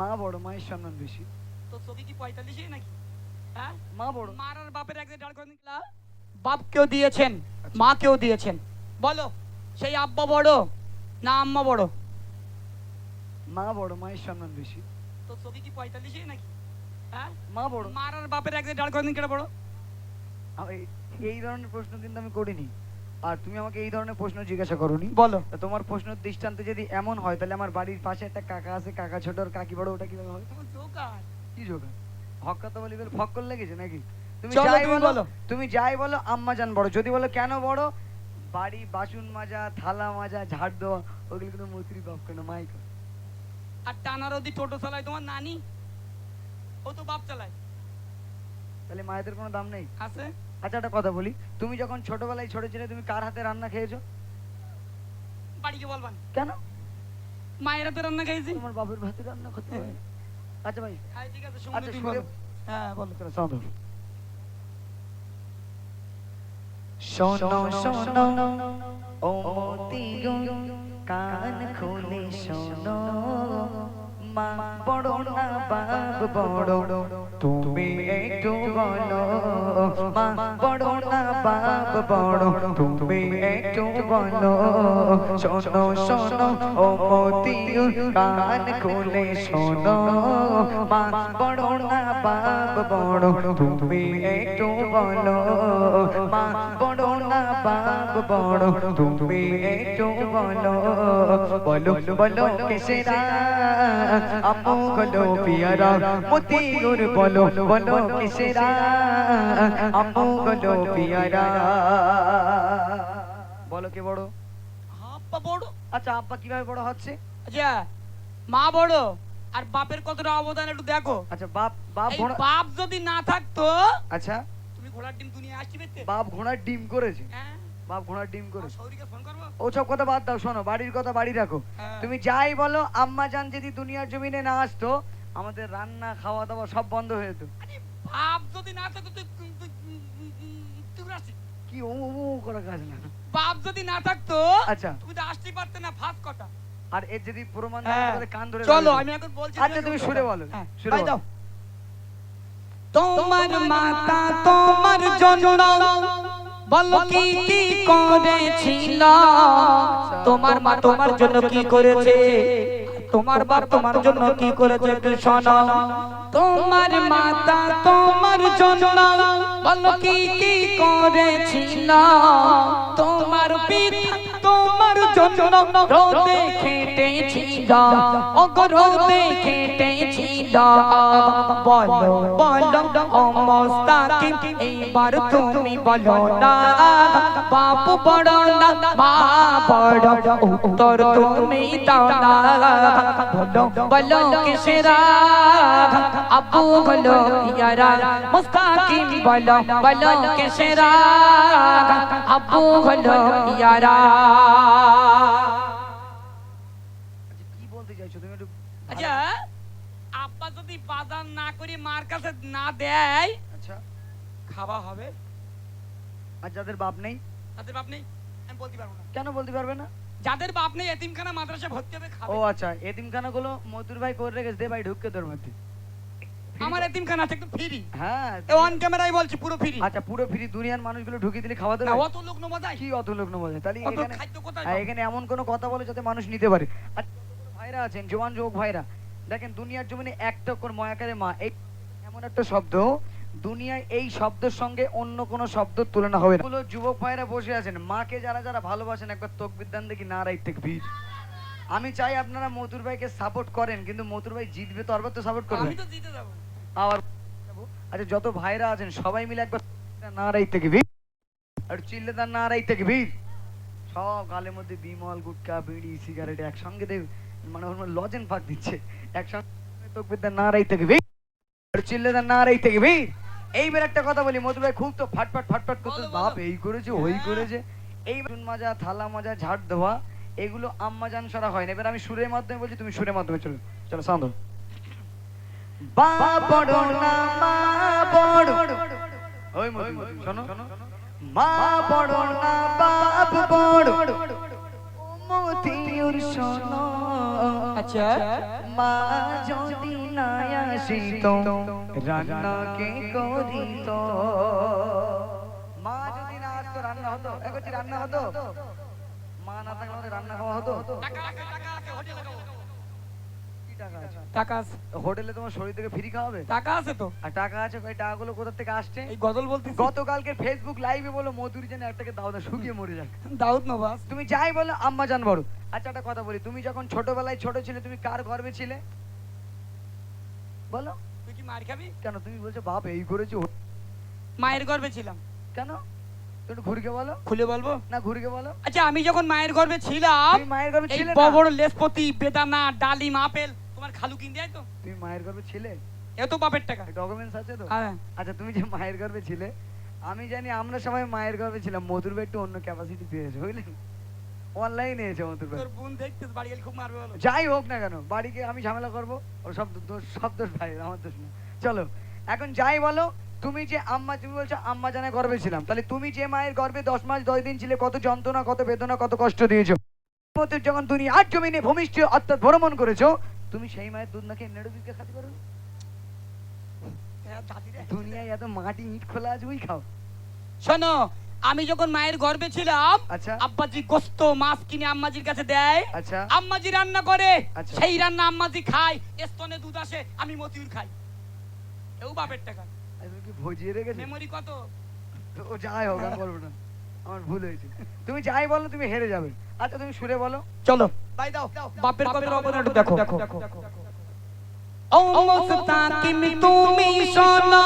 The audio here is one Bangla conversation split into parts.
মা বড় মায়ের সম্মান বেশি। তো ছবি কি পঁয়তাল্লিশে নাকি? হ্যাঁ? মা বড়। মার আর বাপের এক দাঁড় করে নিলা বাপ কেউ দিয়েছেন মা কেউ দিয়েছেন। বলো সেই আব্বা বড় না আম্মা বড়? মা বড় মায়ের সম্মান বেশি। তো ছবি কি পঁয়তাল্লিশে নাকি? হ্যাঁ? মা বড়। মার আর বাপের এক দাঁড় করে কেটে বড়? এই ধরনের প্রশ্ন কিন্তু আমি করিনি। আর তুমি আমাকে এই ধরনের প্রশ্ন জিজ্ঞাসা করনি। বলো। তোমার প্রশ্ন দৃষ্টান্তে যদি এমন হয় তাহলে আমার বাড়ির পাশে একটা কাকা আছে কাকা ছোট আর কাকি বড় ওটা কীভাবে হয় জোকার। কি যোগা হক কথা বলি বলে ফক্কর লেগেছে নাকি? তুমি যাই বলো। তুমি যাই বলো আম্মা জান বড়। যদি বলো কেন বড় বাড়ি বাসন মাজা থালা মাজা ঝাড় দেওয়া ওগুলো কিন্তু মৈত্রী বাপ কেন মাই করে। আর টানার অদি টোটো চালায় তোমার নানি? ও তো বাপ চালায়। তাহলে মায়েদের কোনো দাম নেই? আছে? আচ্ছা একটা কথা বলি। তুমি যখন ছোটবেলায় ছোট ছিলে তুমি কার হাতে রান্না খেয়েছো? বাড়িকে বলবান কেন? মায়েরা তো রান্না খাইছি তোমার বাপের ভাতে রান্না করতে হয়? আচ্ছা ভাই ঠিক আছে আচ্ছা শুনে হ্যাঁ বলো চলো সাউন্ড শোনো শোনো ও মতি গো কান খুলে শোনো। মা বড় না, বাপ বড়। তুমি একটু বলো, মা বড় না, বাপ বড়। তুমি একটু বলো, শোনো শোনো, ও মতি কান খুলে শোনো। মা বড় না, বাপ বড়। তুমি একটু বলো, মা বড় না, বাপ বড়। তুমি একটু বলো বলো বলো, কিসেরা। আপু গলো পিয়ারা মতি গুর বলো বলো কিসেরা? আপু গলো পিয়ারা। বলো কে বড়? আব্বা বড়? আচ্ছা আব্বা কীভাবে বড় হচ্ছে? আচ্ছা মা বড় আর বাপের কতটা অবদান একটু দেখো। আচ্ছা বাপ বাপ বাপ যদি না থাকতো আচ্ছা। তুমি ঘোড়ার ডিম দুনিয়া পেতে বাপ ঘোড়ার ডিম করেছে। হ্যাঁ। বাপ ঘোড়ার ডিম ফোন করব? ওসব কথা বাদ দাও শোনো বাড়ির কথা বাড়ি রাখো। হ্যাঁ। তুমি যাই বলো আম্মা জান যদি দুনিয়ার জমিনে না আসতো আমাদের রান্না খাওয়া দাওয়া সব বন্ধ হয়ে যেত। বাপ যদি না থাকতো তুই তুই- তুই- তুই- তুই আসছি। কি ও ও ও করা কাজ না। বাপ যদি না থাকতো আচ্ছা। তুমি তো আসতে পারতে না ফাঁস কটা। আর এর যদি প্রমাণ না হ্যাঁ। কান ধরে চলো আমি এখন বলছি আচ্ছা, তুমি সুরে বলো, হ্যাঁ, ভাই বলো। দাও। তোমার মাতা তোমার জন্য বলো কি কি করেছিল? তোমার মা তোমার জন্য কি করেছে? তোমার বাপ তোমার জন্য কি করেছে একটু শোনো। তোমার মাতা তোমার জন্য বলো কি কি করেছিল? তোমার পিতা তোমার জন্য রোদে খেটেছিল। অগর রোদে খেটেছিল বলো বলো ও মোস্তাকিম এইবার তুমি বলো না বাপ বড় না মা বড় উত্তর তুমি দাও না বলো বলো কিসেরা আবু বলো ইয়ারা মুস্তাকিম বলো বলো কিসেরা আবু বলো ইয়ারা আচ্ছা করে মার কাছে না দেয় আচ্ছা। খাওয়া হবে। আর যাদের বাপ নেই? তাদের বাপ নেই আমি বলতে পারব না। কেন বলতে পারবে না? যাদের বাপ নেই এতিমখানা মাদ্রাসা ভর্তি হবে খাবে। ও আচ্ছা এতিমখানা গুলো ভাই করে রেখেছে দে ভাই ঢুককে তোর মধ্যে। আমার এতিমখানা আছে ফ্রি হ্যাঁ অন ক্যামেরায় বলছি পুরো ফ্রি আচ্ছা পুরো ফ্রি দুনিয়ার মানুষগুলো ঢুকিয়ে দিলে খাওয়া অত লোক যায়। কি অত লোক নেব তাহলে এখানে হ্যাঁ, এখানে এমন কোনো কথা বলে যাতে মানুষ নিতে পারে। ভাইরা আছেন জোয়ান যুবক ভাইরা দেখেন দুনিয়ার জমিনে একটা কোন ময়াকারে মা এই এমন একটা শব্দ দুনিয়ায় এই শব্দের সঙ্গে অন্য কোনো শব্দ তুলনা হবে না। যুবক ভাইরা বসে আছেন মাকে যারা যারা ভালোবাসেন একবার তকবির দান দেখি না থেকে ভিড়। আমি চাই আপনারা মতুর ভাইকে সাপোর্ট করেন কিন্তু মতুর ভাই জিতবে তো আরবার তো সাপোর্ট করবেন আমি তো জিতে যাব। আবার আচ্ছা যত ভাইরা আছেন সবাই মিলে একবার না রাই ভিড়। আর চিল্লে তার না রাই ভিড়। সব গালের মধ্যে বিমল গুটকা বিড়ি সিগারেট একসঙ্গে দেব। মানে ওর লজেন ফাঁক দিচ্ছে। একসঙ্গে তকবিরদার না রাই থেকে ভিড় আর চিল্লে তার না থেকে ভিড় এইবার একটা কথা বলি মধু ভাই খুব তো ফাটফাট ফাটফাট করতে। বাপ এই করেছে ওই হ্যাঁ। করেছে। এই মাজা থালা মাজা ঝাড় দেওয়া এগুলো আম্মা জান সারা হয় না। এবার আমি সুরের মাধ্যমে বলছি তুমি সুরের মাধ্যমে চলো। চলো সাউন্ড বা বড় না মা বড়। ওই মধু শোনো। মা না বাপ বড়। মতিউর শোনো। আচ্ছা। মা যদি না আসিত রান্না কে করিত? মা যদি না আসতো রান্না হতো? একটি রান্না হতো? মা না থাকলে রান্না খাওয়া হতো? টাকা টাকা আছে, হোটেলে টাকা আছে। হোটেলে তোমার শরীর থেকে ফ্রি খাওয়াবে? টাকা আছে তো। আর টাকা আছে ওই টাকাগুলো কোথা থেকে আসছে? এই গজল বলতে গতকালকে ফেসবুক লাইভে বলো মধুরি যেন একটাকে দাও দাও শুকিয়ে মরে যাক। দাউদ নবাস তুমি যাই বলো আম্মা জান বড় আচ্ছা একটা কথা বলি তুমি যখন ছোটবেলায় ছোট ছিলে তুমি কার গর্বে ছিলে? বলো। তুই কি মার খাবি? কেন তুমি বলছো বাপ এই করেছ মায়ের গর্ভে ছিলাম। কেন? তুমি একটু ঘুরকে বলো। খুলে বলব? না ঘুরকে বলো। আচ্ছা আমি যখন মায়ের গর্ভে ছিলাম মায়ের গর্বে এই ছিলে বড় না? বড় লেসপতি বেদানা ডালিম আপেল তোমার খালু কিন দেয় তো। তুমি মায়ের গর্বে ছিলে? এত বাপের টাকা। ডকুমেন্টস আছে তো? হ্যাঁ। আচ্ছা তুমি যে মায়ের গর্বে ছিলে আমি জানি আমরা সবাই মায়ের গর্বে ছিলাম মধুর ভাই একটু অন্য ক্যাপাসিটি পেয়েছে বুঝলেন অনলাইনে এসে মধুর ভাই। তোর বোন দেখতে বাড়ি গেলে খুব মারবে বলো। যাই হোক না কেন বাড়িকে আমি ঝামেলা করব ও সব দোষ সব দোষ ভাই আমার দোষ না। চলো এখন যাই বলো তুমি যে আম্মা তুমি বলছো আম্মা জানে গর্বে ছিলাম তাহলে তুমি যে মায়ের গর্ভে দশ মাস দশ দিন ছিলে কত যন্ত্রণা কত বেদনা কত কষ্ট দিয়েছ? যখন তুমি আট জমিনে ভূমিষ্ঠ অর্থাৎ ভ্রমণ করেছ তুমি সেই মায়ের দুধ নাকি নেড়ে দিতে খাতে পারো? হ্যাঁ। দুনিয়ায় এত মাটি ইট খোলা আছে ওই খাও। শোনো আমি যখন মায়ের গর্ভে ছিলাম আচ্ছা। আব্বাজি গোস্ত মাছ কিনে আম্মাজির কাছে দেয়। আচ্ছা। আম্মাজি রান্না করে আচ্ছা। সেই রান্না আম্মাজি খায় স্তনে দুধ আসে আমি মতিউর খাই। এও বাপের টাকা। কি ভজিয়ে রেখেছো? মেমোরি কত? তো ও যাই হোক আমি বলব না। আমার ভুল হয়েছে। তুমি যাই বলো তুমি হেরে যাবে। আচ্ছা তুমি সুরে বলো। চলো। ভাই দাও। বাপের বাপের অবদান দেখো। মুস্তাকিম তুমি শোনো।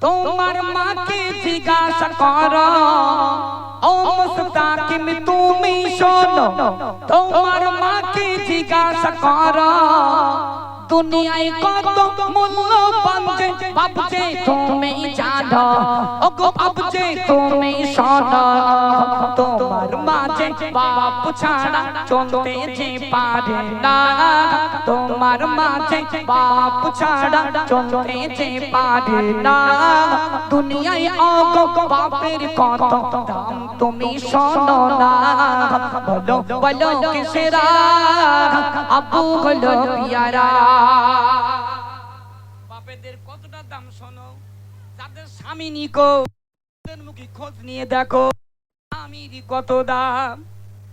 তোমার মাকে জিজ্ঞাসা করো। ও মুস্তাকিম তুমি শোনো। তোমার মাকে জিজ্ঞাসা করো। দুনিয়ায় কত মূল্যবান যে ভাবছে, তুমি জানো। ও গো ভাবছে, তুমি শোনো। তোমার মাঝে বাপ ছাড়া চলতে যে পারে না। তোমার মাঝে বাপ ছাড়া চলতে যে পারে না। দুনিয়ায় অগো বাপের কত তুমি শোনো না। বলো বলো, কিসেরা? আবু হলো পিয়ারা বাপেদের কতটা দাম শোনো? যাদের স্বামী নিকো মুখে খোঁজ নিয়ে দেখো স্বামীর কত দাম।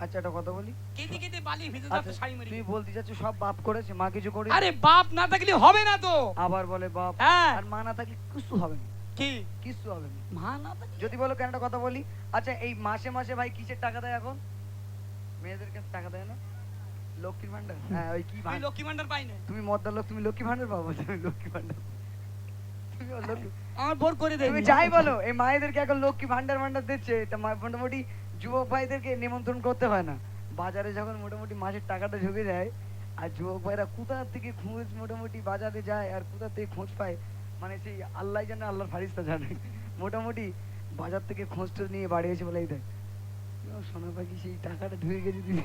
আচ্ছা একটা কথা বলি? কেটে কেটে বালি ভিজে আচ্ছা যাচ্ছে শাড়ি মেরে তুমি বলতে সব বাপ করেছে? মা কিছু করে আরে বাপ না থাকলে হবে না তো। আবার বলে বাপ হ্যাঁ। আর মা না থাকলে কিছু হবে না। কি? কিছু হবে না। মা না থাকলে? যদি বলো কেন একটা কথা বলি? আচ্ছা এই মাসে মাসে ভাই কিসের টাকা দেয় এখন? মেয়েদের কাছে টাকা দেয় না? লক্ষ্মীর ভান্ডার? হ্যাঁ ওই কি ওই লক্ষ্মী ভান্ডার পাই না তুমি মদ্দার লোক তুমি লক্ষ্মী ভান্ডার পাবো তুমি লক্ষ্মী ভান্ডার তুমি লক্ষ্মী- আমার বোর করে দেয় তুমি যাই বলো এই মায়েদেরকে এখন লক্ষ্মী ভান্ডার ভান্ডার দিচ্ছে। এটা মা- মোটামুটি যুবক ভাইদেরকে নিমন্ত্রণ করতে হয় না। বাজারে যখন মোটামুটি মাসের টাকাটা ঢুকে যায় আর যুবক ভাইরা কোথা থেকে খোঁজ মোটামুটি বাজারে যায় আর কোথা থেকে খোঁজ পায় মানে সেই আল্লাহ জানে আল্লাহর ফারিস্তা জানে। মোটামুটি বাজার থেকে খোঁজ টোজ নিয়ে বাড়ি এসে বলে দেখ সোনা পাখি সেই টাকাটা ঢুকে গেছে দিদি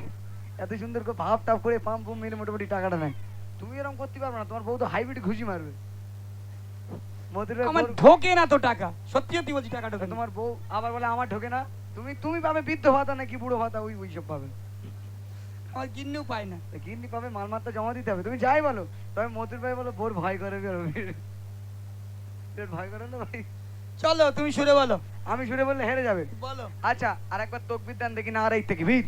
এত সুন্দর করে ভাব টাপ করে পাম্প পুম মেরে মোটামুটি টাকাটা নেয়। তুমি এরকম করতে পারবে না তোমার বউ তো হাইব্রিড ঘুষি মারবে। আমার ঢোকে না তো টাকা সত্যি সত্যি বলছি টাকা ঢোকে তোমার বউ আবার বলে আমার ঢোকে না? তুমি তুমি পাবে বৃদ্ধ ভাতা নাকি বুড়ো ভাতা ওই ওই সব পাবে। আমার গিন্নিও পায় না। গিন্নি পাবে মাল মাত্রা জমা দিতে হবে। তুমি যাই বলো তবে মতুর ভাই বলো বোর ভয় করে ভয় করে না ভাই? চলো তুমি সুরে বলো। আমি শুনে বললে হেরে যাবে। বলো। আচ্ছা আর একবার তকবির দেন দেখি না আর এই থেকে ভিড়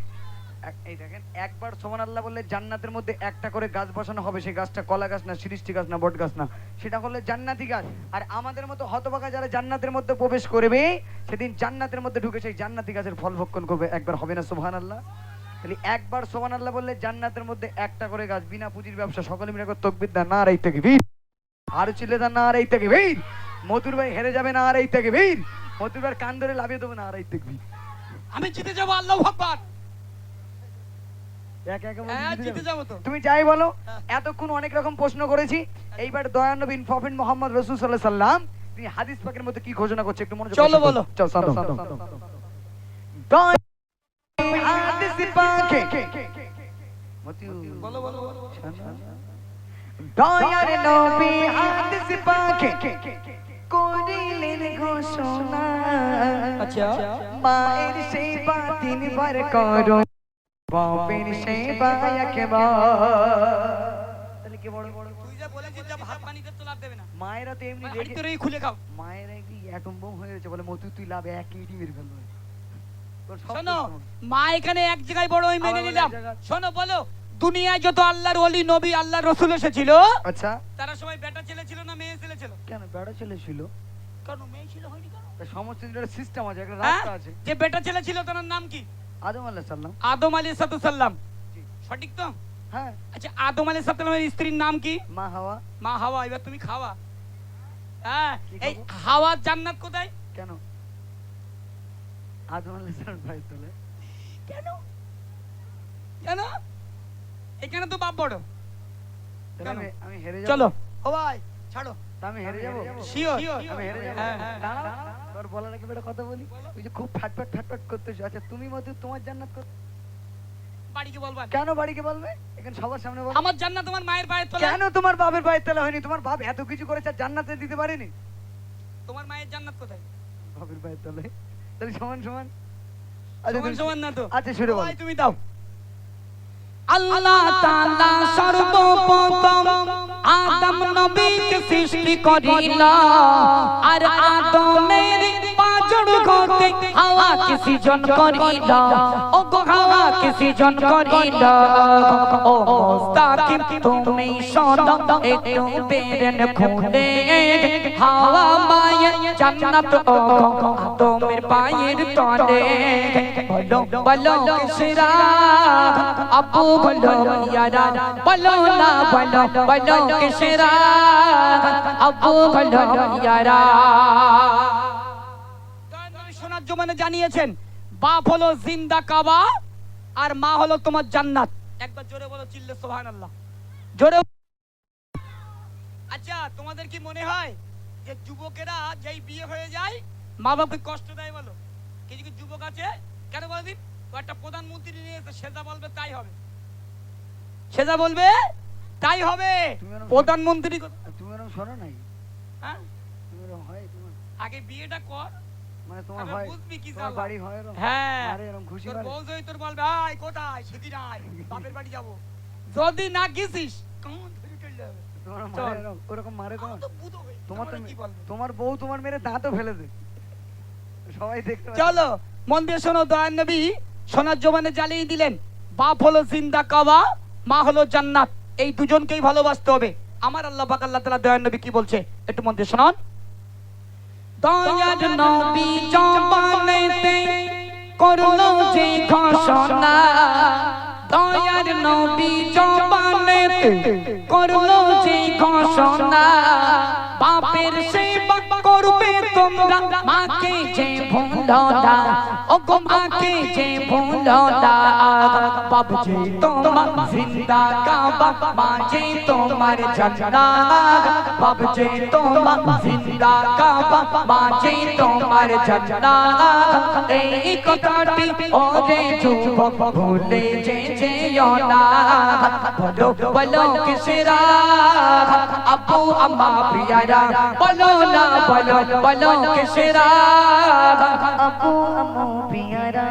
একবার সোমান আল্লাহ বললে জান্নাতের মধ্যে একটা করে গাছ বসানো হবে, সেই গাছটা কলা গাছ না, সৃষ্টি গাছ না, বট গাছ না, সেটা হলো জান্নাতি গাছ। আর আমাদের মতো হতবাকা যারা জান্নাতের মধ্যে প্রবেশ করবে, সেদিন জান্নাতের মধ্যে ঢুকে সেই জান্নাতি গাছের ফল ভক্ষণ করবে একবার হবে না সোহান আল্লাহ? তাহলে একবার সোহান আল্লাহ বললে জান্নাতের মধ্যে একটা করে গাছ, বিনা পুঁজির ব্যবসা, সকলে মিলে তকবির দেন, না আর এই ভিড় আর চিল্লে দেন, না আর এই থেকে ভিড় মধুর ভাই হেরে যাবে, না আর এই থেকে ভিড় মধুর ভাইয়ের কান ধরে লাভিয়ে দেবো, না আর এই থেকে আমি জিতে যাব, আল্লাহ ভগবান একে একে বলছি হ্যাঁ জিতে জিতে যাবে। যাব তো তুমি যাই বলো হ্যাঁ। এতক্ষণ অনেক রকম প্রশ্ন করেছি। এইবার দয়ান্ন বিন প্রফেট মোহাম্মদ রসুল সাল্লাহ সাল্লাম তিনি হাদিস পাকের মধ্যে কি ঘোষণা করছে একটু মনে চলো বলো। চল সাদো হাদিস পাকে বলো বলো বলো। দয়ার নবী হাদিস পাকে করিলেন ঘোষণা। আচ্ছা। মায়ের সেবা তিনবার করো। বাপের সেবা তাহলে কে বড় বড় তুই যে বলেছিস যে ভাত পানিতে তো লাভ দেবে না। মায়েরা তো এমনি বাড়ি রেগে খুলে খাও। মায়েরা কি অ্যাটম বোম হয়ে গেছে বলে মতু তুই লাভ এক মিনিটই মেরে ফেলবে শোনো মা এখানে এক জায়গায় বড় ওই মেনে নিলাম। শোনো বলো দুনিয়ায় যত আল্লাহর ওলি নবী আল্লাহর রসুল এসেছিল আচ্ছা। তারা সবাই বেটা ছেলে ছিল না মেয়ে ছেলে ছিল? কেন বেড়া ছেলে ছিল? কারণ মেয়ে ছিল হয়নি কেন? সমস্ত সিস্টেম আছে একটা হ্যাঁ? রাস্তা আছে। যে বেটা ছেলে ছিল তার নাম কি? আদম সাল্লাম আদম আলী সাল্লাম সঠিক তো? হ্যাঁ। আচ্ছা আদম আলী সাল্লামের স্ত্রীর নাম কি? মা হাওয়া। মা হাওয়া এবার তুমি খাওয়া। হ্যাঁ এই হাওয়া জান্নাত কোথায়? কেন? আদম সাল্লাম ভাই তোলে। কেন? কেন? এখানে তো বাপ বড়। আমি আমি হেরে চলো। ও ভাই ছাড়ো। আমি হেরে যাব। শিওর আমি হেরে যাব। হ্যাঁ, হ্যাঁ। দাঁড়াও। তোর বলার আগে একটা কথা বলি? তুই যে খুব ফাটফাট ফাটফাট করতেছ। আচ্ছা তুমি মতো তোমার জান্নাত কর বাড়িকে বলবা কেন বাড়িকে বলবে? এখানে সবার সামনে বল। আমার জান্নাত তোমার মায়ের পায়ের তলা কেন তোমার বাপের পায়ের তলা হয়নি? তোমার বাপ এত কিছু করেছে আর জান্নাতে দিতে পারেনি? তোমার মায়ের জান্নাত কোথায়? বাপের পায়ের তলায়। তাহলে সমান সমান। আচ্ছা, সমান সমান না তো। আচ্ছা শুরু বল। তুমি দাও। আল্লাহ তাআলা সর্বপ্রথম আদম নবীকে সৃষ্টি করিল। আর আদমের পাঁচড় ঘটে হাওয়াকে সৃজন করিল ও গো হাওয়াকে সৃজন করিল ও মুস্তাকিম তুমি শোনো একটু বেরেন খুলে হাওয়া মায়ের জান্নাত ও আদমের পায়ের তলে বলো বলো কিসরা আপু বলো ইয়ারা বলো না বলো বলো কিসরা আপু বলো ইয়ারা সোনার জমানে জানিয়েছেন বাপ হলো জিন্দা কাবা আর মা হলো তোমার জান্নাত। একবার জোরে বলো চিল্লে সুবহানাল্লাহ। জোরে আচ্ছা তোমাদের কি মনে হয় যে যুবকেরা যেই বিয়ে হয়ে যায় মা বাপকে কষ্ট দেয় বলো? কিছু কিছু যুবক আছে? কেন বলে দিন? একটা প্রধানমন্ত্রী নিয়ে এসে সেজা বলবে তাই হবে। সেজা বলবে তাই হবে। প্রধানমন্ত্রী তুমি এরকম শোনো নাই? হ্যাঁ? তুমি হয় আগে বিয়েটা কর মানে তোমার হয় তোমার বাড়ি হয় এরকম হ্যাঁ। মারে এরকম খুশি তোর বউ যদি তোর বলবে আয় কোথায়? সেদিন আয় বাপের বাড়ি যাব। যদি না গেছিস। কেমন ধরে চলে যাবে তোমার মারে এরকম ওরকম মারে তোমার? তো বুধো তোমার তো তারপরে কি বলবে? তোমার বউ তোমার মেরে দাঁতও ফেলে দে সবাই দেখতে চলো মন দিয়ে শোনো দয়ান নবী সোনার জমানে জ্বালিয়ে দিলেন। বাপ হলো জিন্দা কাবা মা হলো জান্নাত। এই দুজনকেই ভালোবাসতে হবে। আমার আল্লাহ পাক আল্লাহ তাআলা দয়ান নবী কি বলছে? একটু মন দিয়ে শোনান। দয়ার নবী জবানেতে করল যে ঘোষণা। দয়ার নবী জবানেতে করল যে ঘোষণা। বাপের সেই তোমরা মাকে যে ভুলো না ও গো মাকে যে ভুলো না বাপ যে তোমার জিন্দা কাবা মা যে তোমার জান্নাত বাপ যে তোমার জিন্দা কাবা মা যে তোমার জান্নাত এই কথাটি ওরে যুবক ভুলে যে যেও না। বলো বলো কিসরা? আব্বু আম্মা, পিয়ারা, বলো না, বলো বলো কিসরা আপু আম্মু পিয়ারা।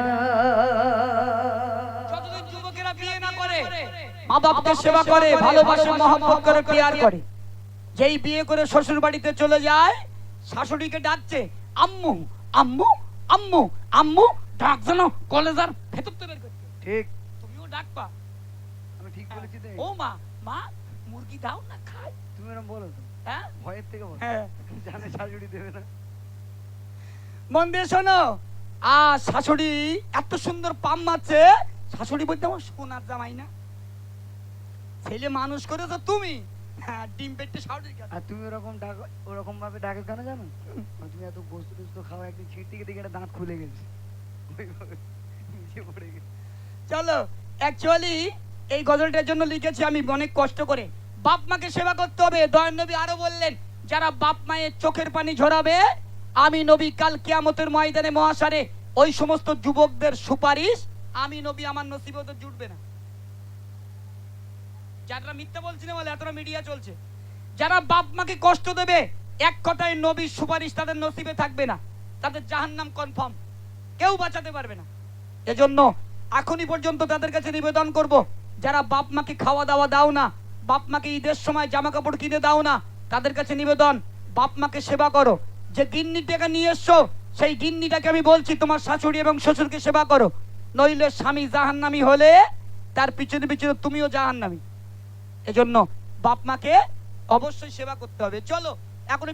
যতদিন যুবকেরা বিয়ে না করে মা বাপকে সেবা করে ভালোবাসে মহব্বত করে পেয়ার করে। যেই বিয়ে করে শ্বশুর বাড়িতে চলে যায় শাশুড়িকে ডাকছে আম্মু আম্মু আম্মু আম্মু ডাক যেন কলেজার ভেতর থেকে বের করছে ঠিক। তুমিও ডাকবা। আমি ঠিক বলেছি তো ও মা মা মুরগি দাও না খাই। তুমি এরকম বলো তো? হ্যাঁ। ভয়ের থেকে বলো। হ্যাঁ। জানে শাশুড়ি দেবে না। মন দিয়ে শোনো। আ শাশুড়ি এত সুন্দর পাম মারছে। শাশুড়ি বলতে আমার সোনার জামাই না। ছেলে মানুষ করেছ তুমি। হ্যাঁ ডিম পেটে শাশুড়ির আর তুমি ওরকম ডাক ওরকম ভাবে ডাকে কেন জানো? তুমি এত বস্তু টস্তু খাওয়া একদিন ছিট থেকে দেখে দাঁত খুলে গেছে। চলো অ্যাকচুয়ালি এই গজলটার জন্য লিখেছি আমি অনেক কষ্ট করে। বাপ মাকে সেবা করতে হবে। দয়ান নবী আরও বললেন যারা বাপ মায়ের চোখের পানি ঝরাবে আমি নবী, কাল কিয়ামতের ময়দানে মহাসারে ওই সমস্ত যুবকদের সুপারিশ আমি নবী, আমার নসিবতে জুটবে না। যারা মিথ্যা বলছি না বলে, এতটা মিডিয়া চলছে। যারা বাপ মাকে কষ্ট দেবে, এক কথায় নবীর সুপারিশ তাদের নসিবে থাকবে না। তাদের জাহান্নাম কনফার্ম কেউ বাঁচাতে পারবে না। এজন্য এখনই পর্যন্ত তাদের কাছে নিবেদন করব, যারা বাপ মাকে খাওয়া দাওয়া দাও না, বাপ মাকে ঈদের সময় জামা কাপড় কিনে দাও না, তাদের কাছে নিবেদন, বাপ মাকে সেবা করো যে গিন্নিটাকে নিয়ে এসছো, সেই গিন্নিটাকে আমি বলছি, তোমার শাশুড়ি এবং শ্বশুরকে সেবা করো। নইলে স্বামী জাহান্নামি হলে তার পিছনে পিছনে তুমিও জাহান্নামি। এজন্য বাপ মাকে অবশ্যই সেবা করতে হবে। চলো এখন